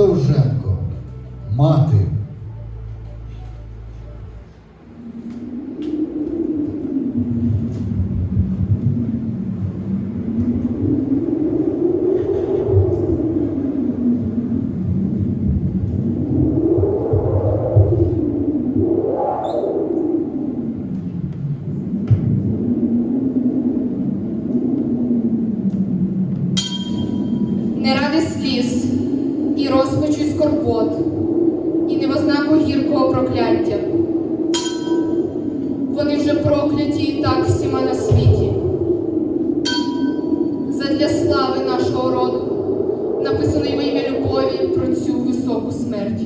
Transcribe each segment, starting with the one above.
Довженко. Мати. не ради сліз, і розпачу, і скорбот, і не в ознаку гіркого прокляття. Вони вже прокляті і так всіма на світі. Задля слави нашого роду написано в ім'я любові про цю високу смерть.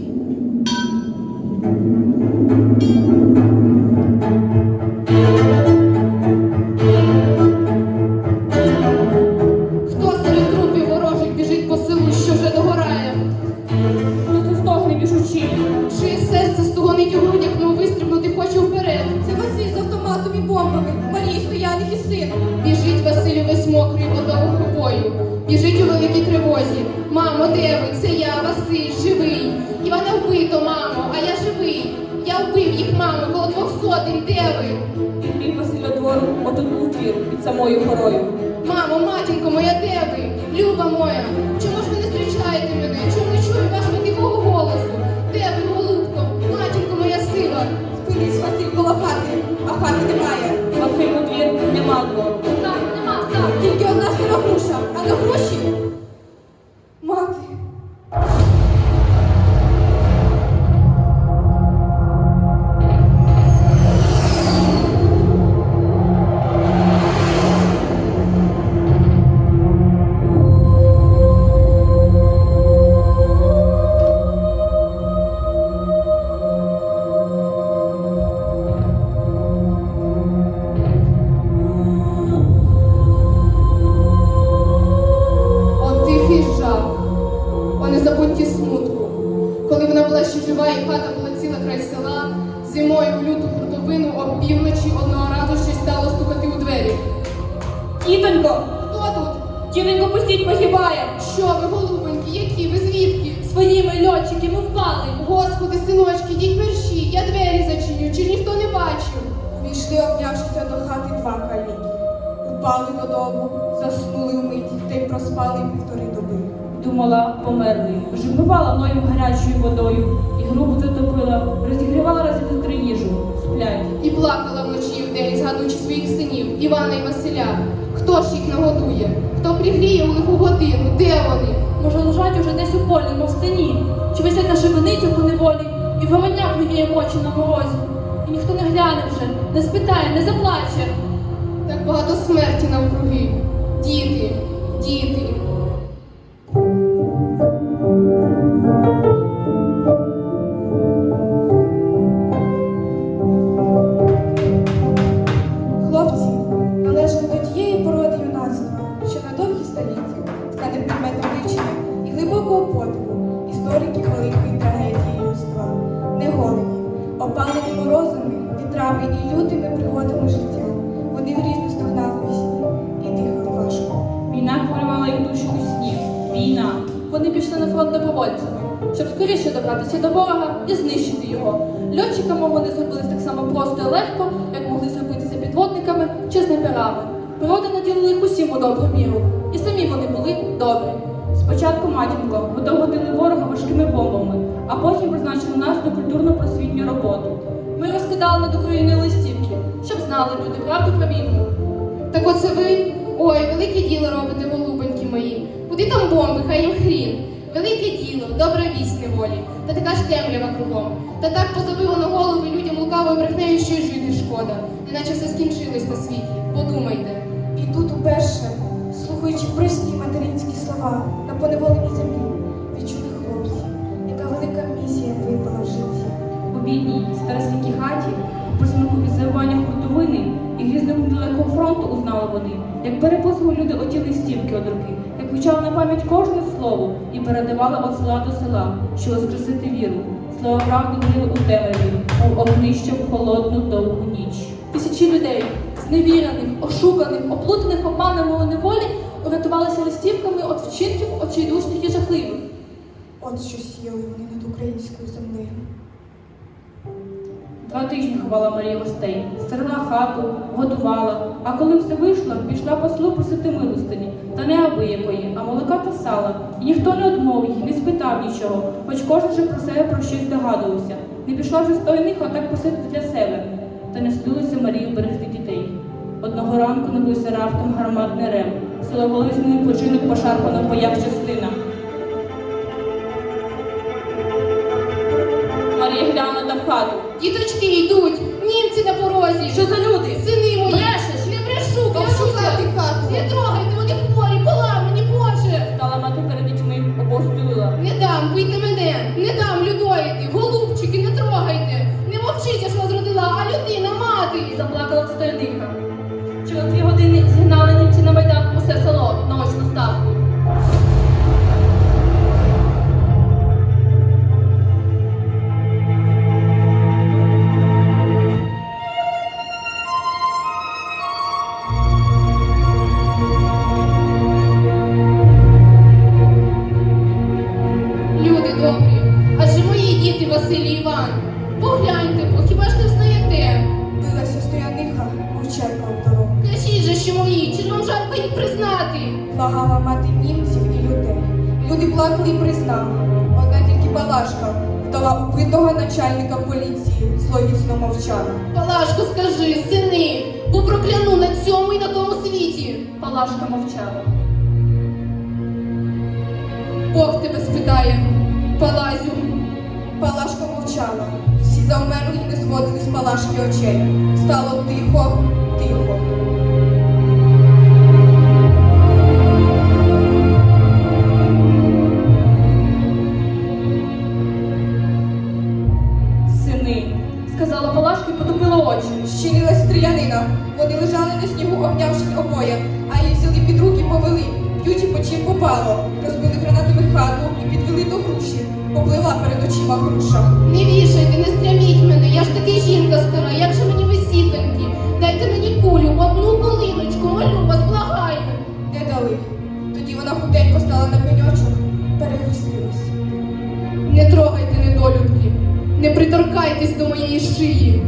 І син. Біжить Василь увесь мокрий водою бою. Біжить у великій тривозі. Мамо, де ви? Це я, Василь, живий. Івана вбито, мамо, а я живий. Я вбив їх, мамо, коло двох сотень, де ви? Підбіг Василь двору, отут був двір під самою горою. Мамо, матінко моя, де ви? Люба моя, чому ще хата була ціла край села, зимою в люту хуртовину опівночі одного разу щось стало стукати у двері. Тітонько, Хто тут? тітонько, пустіть, погибає. Що ви, голубоньки, які ви звідки? Своїми льотчиками впали. Господи, синочки, йдіть мерщі, я двері зачиню, чи ніхто не бачив. Війшли, обнявшися до хати два каліки. Упали додому, заснули вмить, та й проспали півтори. Думала, померли. Вже вмивала мною гарячою водою, і грубу затопила, розігрівала разів три їжу. Сплять. І плакала вночі і вдень, згадуючи своїх синів, Івана і Василя. Хто ж їх нагодує? Хто пригріє у лиху годину? Де вони? Може, лежать уже десь у полі, мов стені, чи висять на шибениці по неволі, і в гаманях вигріє мочі на морозі. І ніхто не гляне вже, не спитає, не заплаче. Так багато смерті навкруги. Діти, діти. Вітрами і лютими пригодами життя. Вони грізно стогнали у сні і дихали важко. Війна хвилювала їх душу у сні. Війна. Вони пішли на фронт добровольцями, щоб скоріше добратися до ворога і знищити його. Льотчиками вони зробились так само просто і легко, як могли зробитися підводниками чи снайперами. Природа наділила їх усім у добру міру, і самі вони були добрі. Спочатку матінко видовгодили ворога важкими бомбами, а потім призначили нас на культурно-просвітню роботу. Ми розкидали над Україною листівки, щоб знали люди правду про війну. Так оце ви? Ой, велике діло робите, голубоньки мої. Куди там бомби, хай їм хрін. Велике діло, добра вість неволі, та така ж темрява кругом. Та так позабило на голови людям лукавою брехнею, що й жити шкода, неначе все скінчилось на світі. Подумайте. І тут уперше, слухаючи прості материнські слова на поневоленій землі, відчули хлопці, яка велика місія випала в житті. Бідній старосвітній хаті, у присмаку відзивання хуртовини і грізному далекого фронту узнали вони, як переписували люди оті листівки од руки, як вивчали на пам'ять кожне слово і передавали від села до села, щоб воскресити віру. Слова правди гріли у темряві, мов огнище в холодну довгу ніч. Тисячі людей, зневірених, ошуканих, оплутаних обманом у неволі, урятувалися листівками від вчинків очайдушних і жахливих. От що сіяли вони над українською землею. Два тижні ховала Марія гостей, стерла хату, готувала, а коли все вийшло, пішла послу просити милостині, та не аби якої, а молока та сала. І ніхто не одмовив не спитав нічого, хоч кожен же про себе про щось догадувався. Не пішла вже стойних, а так просити для себе. Та не судилося Марію берегти дітей. Одного ранку набився раптом гарматний рев. Село Волизний починок пошарпано в боях частина. Хату. Діточки йдуть, німці на порозі. Що за люди? Жалко їх признати? Благала мати німців і людей. Люди плакали і признали. Одна тільки Палашка, вдова убитого начальника поліції, зловісно мовчала. Палашко, скажи, сини, бо прокляну на цьому і на тому світі. Палашка мовчала. Бог тебе спитає, Палазю. Палашка мовчала. Всі завмерли і не зводили з Палашки очей. Стало тихо, тихо. Очі. Стрілянина. Вони лежали на снігу, обнявшись обоє, а її взяли під руки, повели. І по чим попало. Розбили гранатами хату і підвели до груші. Попливла перед очима груша. Не вішайте, не стряміть мене, я ж таки жінка стара, як же мені висітоньки? Дайте мені кулю, одну колиночку, молю вас, благаю. Не дали. Тоді вона худенько стала на пеньочок, перехрестилась. Не трогайте недолюдки, не приторкайтесь до моєї шиї.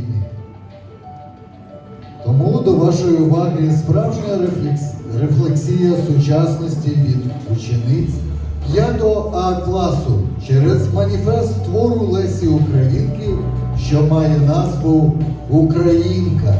Війни. Тому до вашої уваги справжня рефлекс- рефлексія сучасності від учениць 5 А класу через маніфест твору Лесі Українки, що має назву Українка.